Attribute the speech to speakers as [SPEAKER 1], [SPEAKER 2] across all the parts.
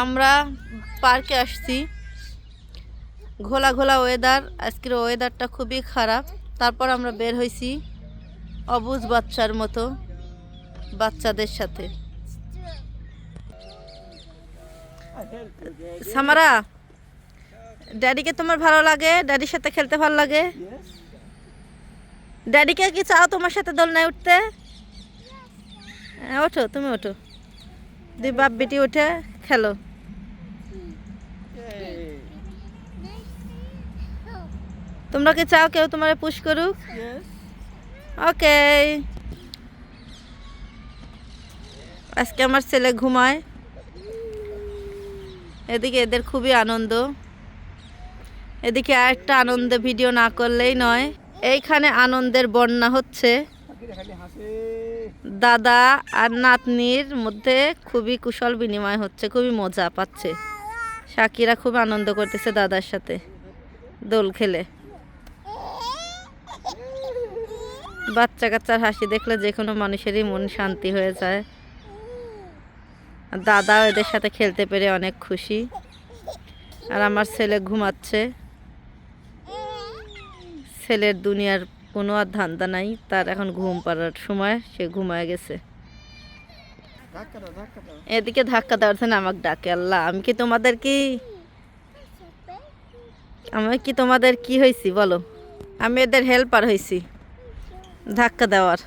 [SPEAKER 1] আমরা পার্কে আসছি। ঘোলা ঘোলা ওয়েদার আজকের ওয়েদারটা খুবই খারাপ। তারপর আমরা বের হয়েছি অবুজ বাচ্চার মতো বাচ্চাদের সাথে। সামারা ড্যাডিকে তোমার ভালো লাগে? ড্যাডির সাথে খেলতে ভালো লাগে? ড্যাডিকে কি চাও তোমার সাথে দোলনায় উঠতে? হ্যাঁ, ওঠো তুমি ওঠো। দুই বাপ বেটি উঠে। খেলো। তোমরা কি চাও কেউ তোমার পুশ করুক? ওকে আজকে আমার ছেলে ঘুমায়। এদিকে এদের খুবই আনন্দ। এদিকে আরেকটা আনন্দে ভিডিও না করলেই নয়। এইখানে আনন্দের বন্যা হচ্ছে। দাদা আর নাতনির মধ্যে খুবই কুশল বিনিময় হচ্ছে, খুবই মজা পাচ্ছে। সাকিরা খুব আনন্দ করতেছে দাদার সাথে দোল খেলে। বাচ্চা কাচ্চার হাসি দেখলে যে কোনো মানুষেরই মন শান্তি হয়ে যায়। দাদাও এদের সাথে খেলতে পেরে অনেক খুশি। আর আমার ছেলে ঘুমাচ্ছে। ছেলের দুনিয়ার কোনো আর ধান্দা নাই। তার এখন ঘুম পাড়ার সময়, সে ঘুমায় গেছে। এদিকে ধাক্কা দেওয়ার না আমাকে ডাকে, আল্লাহ, আমি কি তোমাদের কি আমি কি তোমাদের কি হয়েছি বলো। আমি এদের হেল্পার হয়েছি ধাক্কা দেওয়ার।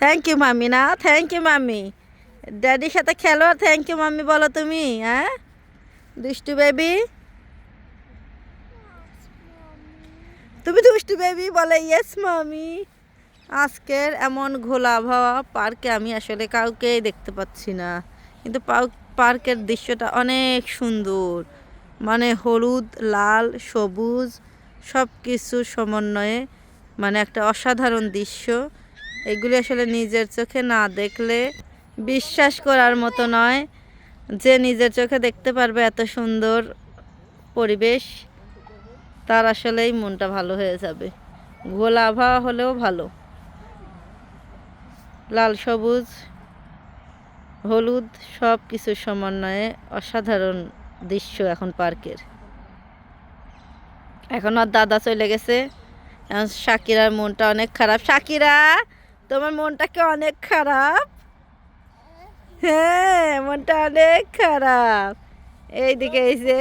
[SPEAKER 1] থ্যাংক ইউ মামি, না থ্যাংক ইউ মামি। ড্যাডির সাথে খেলো আর থ্যাংক ইউ মামি, বলো তুমি হ্যাঁ? দুষ্টু বেবি তুমি দুষ্টু বেবি বলে ইয়েস মামি আজকের এমন ঘোলা আবহাওয়া পার্কে আমি আসলে কাউকেই দেখতে পাচ্ছি না। কিন্তু পার্কের দৃশ্যটা অনেক সুন্দর। মানে হলুদ, লাল, সবুজ সব কিছুর সমন্বয়ে মানে একটা অসাধারণ দৃশ্য। এগুলি আসলে নিজের চোখে না দেখলে বিশ্বাস করার মতো নয় যে নিজের চোখে দেখতে পারবে এত সুন্দর পরিবেশ। তার আসলেই মনটা ভালো হয়ে যাবে। আবহাওয়া হলেও ভালো। লাল, সবুজ, হলুদ সব কিছুর সমন্বয়ে অসাধারণ দৃশ্য এখন পার্কের। এখন আর দাদা চলে গেছে। এখন সাকিরার মনটা অনেক খারাপ। সাকিরা তোমার মনটা কি অনেক খারাপ? হ্যাঁ মনটা অনেক খারাপ। এইদিকে এই যে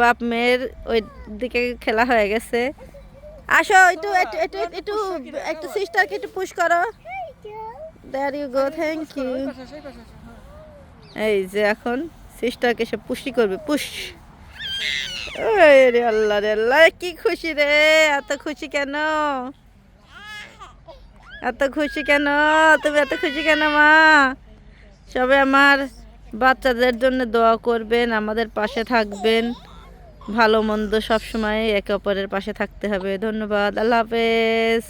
[SPEAKER 1] বাপ মেয়ের ওই দিকে খেলা হয়ে গেছে। আসো একটু একটু একটু একটু সিস্টারকে একটু পুশ করো। There you go thank you এই যে এখন সিস্টারকে সে পুশি করবে পুশ রে আল্লাহ রে আল্লাহ কি খুশি রে এত খুশি কেন? এত খুশি কেন? তুমি এত খুশি কেন মা? সবে আমার বাচ্চাদের জন্য দোয়া করবেন আমাদের পাশে থাকবেন। ভালো মন্দ সবসময় একে অপরের পাশে থাকতে হবে। ধন্যবাদ আল্লাহ হাফেজ।